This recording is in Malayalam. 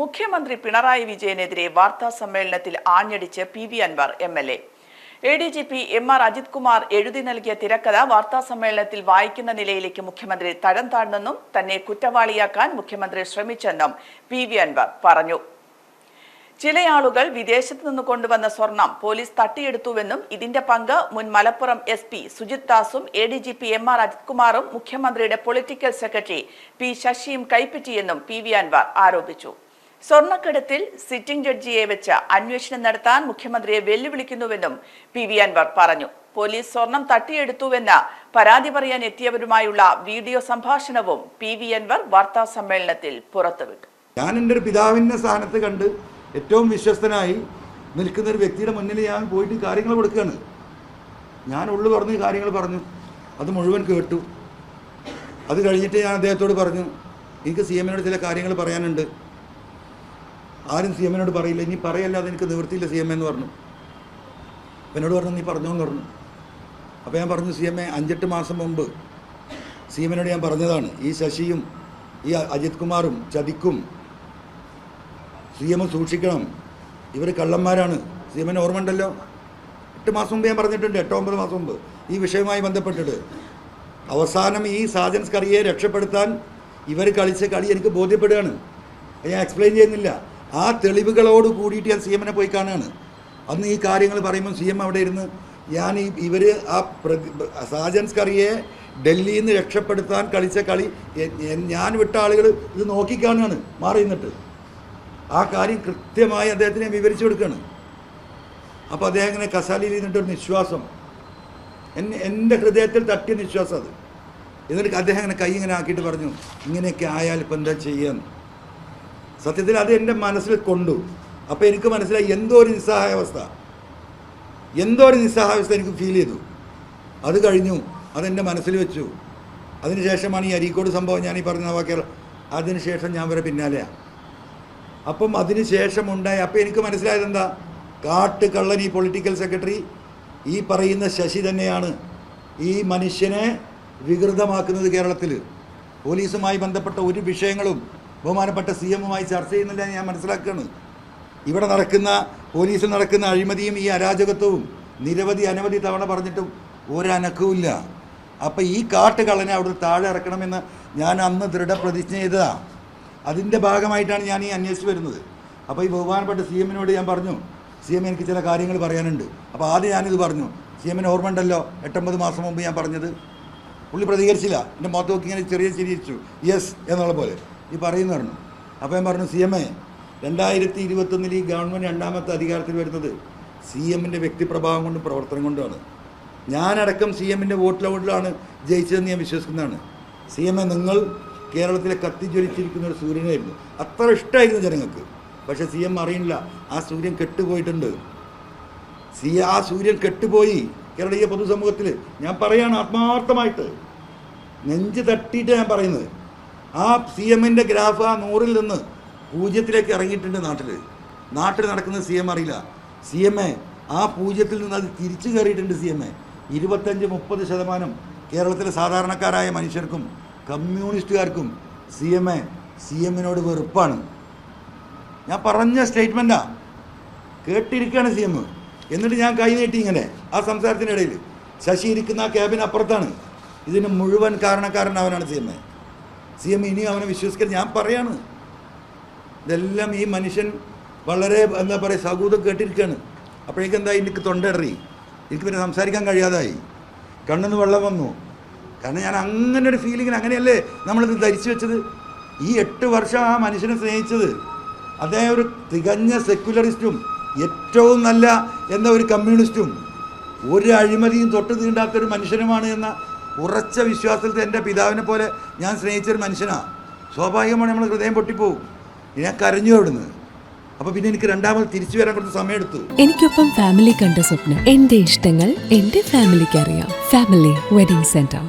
മുഖ്യമന്ത്രി പിണറായി വിജയനെതിരെ വാർത്താ സമ്മേളനത്തിൽ ആഞ്ഞടിച്ച് P V Anvar M L A. D G P M R Ajith Kumar എഴുതി നൽകിയ തിരക്കഥ വാർത്താ സമ്മേളനത്തിൽ വായിക്കുന്ന നിലയിലേക്ക് മുഖ്യമന്ത്രി തരം താഴ്ന്നെന്നും തന്നെ കുറ്റവാളിയാക്കാൻ മുഖ്യമന്ത്രി ശ്രമിച്ചെന്നും പി വി അൻവർ പറഞ്ഞു. ചില ആളുകൾ വിദേശത്ത് നിന്ന് കൊണ്ടുവന്ന സ്വർണം പോലീസ് തട്ടിയെടുത്തുവെന്നും ഇതിന്റെ പങ്ക് മുൻ Malappuram S P Sujith ദാസും A D G P M R Ajith കുമാറും മുഖ്യമന്ത്രിയുടെ പൊളിറ്റിക്കൽ സെക്രട്ടറി പി ശശിയും കൈപ്പറ്റിയെന്നും പി വി അൻവർ ആരോപിച്ചു. സ്വർണക്കടത്തിൽ സിറ്റിംഗ് ജഡ്ജിയെ വെച്ച് അന്വേഷണം നടത്താൻ മുഖ്യമന്ത്രിയെ വെല്ലുവിളിക്കുന്നുവെന്നും പി വി അൻവർ പറഞ്ഞു. പോലീസ് സ്വർണം തട്ടിയെടുത്തുവെന്ന് പരാതി പറയാൻ എത്തിയവരുമായുള്ള വീഡിയോ സംഭാഷണവും പി വി അൻവർ വാർത്താ സമ്മേളനത്തിൽ പുറത്തുവിട്ടു. ഞാൻ എന്റെ ഒരു പിതാവിന്റെ സ്ഥാനത്ത് കണ്ട് ഏറ്റവും വിശ്വസ്തനായി നിൽക്കുന്ന ഒരു വ്യക്തിയുടെ മുന്നിൽ ഞാൻ പോയിട്ട് കാര്യങ്ങൾ കൊടുക്കുകയാണ്. ഞാൻ ഉള്ളു പറഞ്ഞ് കാര്യങ്ങൾ പറഞ്ഞു. അത് മുഴുവൻ കേട്ടു. അത് കഴിഞ്ഞിട്ട് ഞാൻ അദ്ദേഹത്തോട് പറഞ്ഞു എനിക്ക് സി എമ്മിനോട് ചില കാര്യങ്ങൾ പറയാനുണ്ട്. ആരും സി എമ്മിനോട് പറയില്ല. ഇനി പറയല്ലാതെ എനിക്ക് നിവൃത്തിയില്ല സി എം എന്ന് പറഞ്ഞു. എന്നോട് പറഞ്ഞു നീ പറഞ്ഞോന്ന് പറഞ്ഞു. അപ്പോൾ ഞാൻ പറഞ്ഞു സി എം എ അഞ്ചെട്ട് മാസം മുമ്പ് സി എമ്മിനോട് ഞാൻ പറഞ്ഞതാണ്. ഈ ശശിയും ഈ അജിത് കുമാറും ചതിക്കും സി എം സൂക്ഷിക്കണം. ഇവർ കള്ളന്മാരാണ്. സി എമ്മിന് ഓർമ്മ ഉണ്ടല്ലോ? എട്ട് മാസം മുമ്പ് ഞാൻ പറഞ്ഞിട്ടുണ്ട് എട്ടോ ഒമ്പത് മാസം മുമ്പ് ഈ വിഷയവുമായി ബന്ധപ്പെട്ടിട്ട്. അവസാനം ഈ സാജൻസ് കറിയെ രക്ഷപ്പെടുത്താൻ ഇവർ കളിച്ച കളി എനിക്ക് ബോധ്യപ്പെടുകയാണ്. ഞാൻ എക്സ്പ്ലെയിൻ ചെയ്യുന്നില്ല. ആ തെളിവുകളോട് കൂടിയിട്ട് ഞാൻ സി എമ്മിനെ പോയി കാണുകയാണ്. അന്ന് ഈ കാര്യങ്ങൾ പറയുമ്പോൾ സി എം അവിടെ ഇരുന്ന് ഞാൻ ഈ ഇവർ ആ സാജൻസ് കറിയെ ഡൽഹിയിൽ നിന്ന് രക്ഷപ്പെടുത്താൻ കളിച്ച കളി ഞാൻ വിട്ട ആളുകൾ ഇത് നോക്കിക്കാണുകയാണ് മാറി നിന്നിട്ട്. ആ കാര്യം കൃത്യമായി അദ്ദേഹത്തിന് വിവരിച്ചു കൊടുക്കുകയാണ്. അപ്പോൾ അദ്ദേഹം ഇങ്ങനെ കസാലിയിൽ ഇരുന്നിട്ടൊരു നിശ്വാസം. എന്നെ എന്റെ ഹൃദയത്തിൽ തട്ടിയ നിശ്വാസം അത്. എന്നിട്ട് അദ്ദേഹം ഇങ്ങനെ കൈ ഇങ്ങനെ ആക്കിയിട്ട് പറഞ്ഞു ഇങ്ങനെയൊക്കെ ആയാൽ ഇപ്പം എന്താ ചെയ്യാന്ന്? സത്യത്തിൽ അത് എന്റെ മനസ്സിൽ കൊണ്ടു. അപ്പോൾ എനിക്ക് മനസ്സിലായി എന്തോ ഒരു നിസ്സഹായാവസ്ഥ. എന്തോ ഒരു നിസ്സഹായാവസ്ഥ എനിക്ക് ഫീൽ ചെയ്തു. അത് കഴിഞ്ഞു. അതെന്റെ മനസ്സിൽ വെച്ചു. അതിനുശേഷമാണ് ഈ അരീക്കോട് സംഭവം ഞാൻ ഈ പറഞ്ഞ വാക്കിയ അതിനുശേഷം ഞാൻ വരെ പിന്നാലെയാണ് അപ്പം അതിന് ശേഷം ഉണ്ടായി അപ്പോൾ എനിക്ക് മനസ്സിലായത് എന്താ? കാട്ടുകള്ളൻ ഈ പൊളിറ്റിക്കൽ സെക്രട്ടറി ഈ പറയുന്ന ശശി തന്നെയാണ് ഈ മനുഷ്യനെ വികൃതമാക്കുന്നത് കേരളത്തിൽ പോലീസുമായി ബന്ധപ്പെട്ട ഒരു വിഷയങ്ങളും ബഹുമാനപ്പെട്ട സി എമ്മുമായി ചർച്ച ചെയ്യുന്നില്ല ഞാൻ മനസ്സിലാക്കുകയാണ്. ഇവിടെ നടക്കുന്ന പോലീസിൽ നടക്കുന്ന അഴിമതിയും ഈ അരാജകത്വവും നിരവധി അനവധി തവണ പറഞ്ഞിട്ടും ഒരനക്കവുമില്ല. അപ്പം ഈ കാട്ടുകളനെ അവിടെ താഴെ ഇറക്കണമെന്ന് ഞാൻ അന്ന് ദൃഢപ്രതിജ്ഞ ചെയ്തതാണ് അതിന്റെ ഭാഗമായിട്ടാണ് ഞാൻ ഈ അന്വേഷിച്ച് വരുന്നത്. അപ്പോൾ ഈ ബഹുമാനപ്പെട്ട സി എമ്മിനോട് ഞാൻ പറഞ്ഞു സി എം എനിക്ക് ചില കാര്യങ്ങൾ പറയാനുണ്ട്. അപ്പോൾ ആദ്യം ഞാനിത് പറഞ്ഞു സി എമ്മിന് ഓർമ്മ ഉണ്ടല്ലോ എട്ടൊമ്പത് മാസം മുമ്പ് ഞാൻ പറഞ്ഞത്? പുള്ളി പ്രതികരിച്ചില്ല. എന്റെ മുഖത്ത് നോക്കി ഇങ്ങനെ ചെറിയ ചിരിച്ചു യെസ് എന്നുള്ള പോലെ. ഈ പറയുന്നു പറഞ്ഞു അപ്പോൾ ഞാൻ പറഞ്ഞു സി എം എ രണ്ടായിരത്തി ഇരുപത്തൊന്നിൽ ഈ ഗവൺമെന്റ് രണ്ടാമത്തെ അധികാരത്തിൽ വരുന്നത് സി എമ്മിന്റെ വ്യക്തിപ്രഭാവം കൊണ്ടും പ്രവർത്തനം കൊണ്ടുമാണ്. ഞാനടക്കം സി എമ്മിന്റെ വോട്ടിലോട്ടിലാണ് ജയിച്ചതെന്ന് ഞാൻ വിശ്വസിക്കുന്നതാണ്. സി എം എ നിങ്ങൾ കേരളത്തിലെ കത്തിജ്വലിച്ചിരിക്കുന്ന ഒരു സൂര്യനായിരുന്നു. അത്ര ഇഷ്ടമായിരുന്നു ജനങ്ങൾക്ക്. പക്ഷേ സി എം അറിയില്ല ആ സൂര്യൻ കെട്ടുപോയിട്ടുണ്ട്. സി ആ സൂര്യൻ കെട്ടുപോയി കേരളീയ പൊതുസമൂഹത്തിൽ. ഞാൻ പറയാണ് ആത്മാർത്ഥമായിട്ട്. നെഞ്ച് തട്ടിയിട്ട് ഞാൻ പറയുന്നത്. ആ സി എമ്മിന്റെ ഗ്രാഫ് ആ നൂറിൽ നിന്ന് പൂജ്യത്തിലേക്ക് ഇറങ്ങിയിട്ടുണ്ട് നാട്ടിൽ നാട്ടിൽ നടക്കുന്ന സി എം അറിയില്ല. സി എം എ ആ പൂജ്യത്തിൽ നിന്ന് അത് തിരിച്ചു കയറിയിട്ടുണ്ട് സി എം എ. ഇരുപത്തഞ്ച് മുപ്പത് ശതമാനം കേരളത്തിലെ സാധാരണക്കാരായ മനുഷ്യർക്കും കമ്മ്യൂണിസ്റ്റുകാർക്കും സി എം എ സി എമ്മിനോട് വെറുപ്പാണ്. ഞാൻ പറഞ്ഞ സ്റ്റേറ്റ്മെന്റാ കേട്ടിരിക്കുകയാണ് സി എം. എന്നിട്ട് ഞാൻ കൈ നീട്ടി ഇങ്ങനെ ആ സംസാരത്തിനിടയിൽ. ശശി ഇരിക്കുന്ന ആ ക്യാബിന് അപ്പുറത്താണ്. ഇതിന് മുഴുവൻ കാരണക്കാരൻ അവനാണ് C M A. C M ഇനിയും അവനെ വിശ്വസിക്കരുത്. ഞാൻ പറയാണ്. ഇതെല്ലാം ഈ മനുഷ്യൻ വളരെ എന്താ പറയുക സൗഹൃദം കേട്ടിരിക്കുകയാണ്. അപ്പോഴേക്കും എന്താ എനിക്ക് തൊണ്ടറി എനിക്ക് പിന്നെ സംസാരിക്കാൻ കഴിയാതായി. കണ്ണിന്ന് വെള്ളം വന്നു. കാരണം ഞാൻ അങ്ങനെ ഒരു ഫീലിങ്ങിന് അങ്ങനെയല്ലേ നമ്മളിത് ധരിച്ചു വെച്ചത്? ഈ എട്ട് വർഷം ആ മനുഷ്യനെ സ്നേഹിച്ചത് അദ്ദേഹം ഒരു തികഞ്ഞ സെക്യുലറിസ്റ്റും ഏറ്റവും നല്ല എന്ന ഒരു കമ്മ്യൂണിസ്റ്റും ഒരു അഴിമതിയും തൊട്ട് തീണ്ടാത്തൊരു മനുഷ്യനുമാണ് എന്ന ഉറച്ച വിശ്വാസത്തിൽ എന്റെ പിതാവിനെ പോലെ ഞാൻ സ്നേഹിച്ചൊരു മനുഷ്യനാണ് സ്വാഭാവികമാണ് നമ്മൾ ഹൃദയം പൊട്ടിപ്പോവും. ഞാൻ കരഞ്ഞു അവിടുന്ന് അപ്പൊ പിന്നെ എനിക്ക് രണ്ടാമത് തിരിച്ചു വരാൻ കുറച്ച് സമയമെടുത്തു. എനിക്കൊപ്പം ഫാമിലി കണ്ട സ്വപ്നം. എന്റെ ഇഷ്ടങ്ങൾ എന്റെ ഫാമിലിക്ക് അറിയാം. Family wedding centre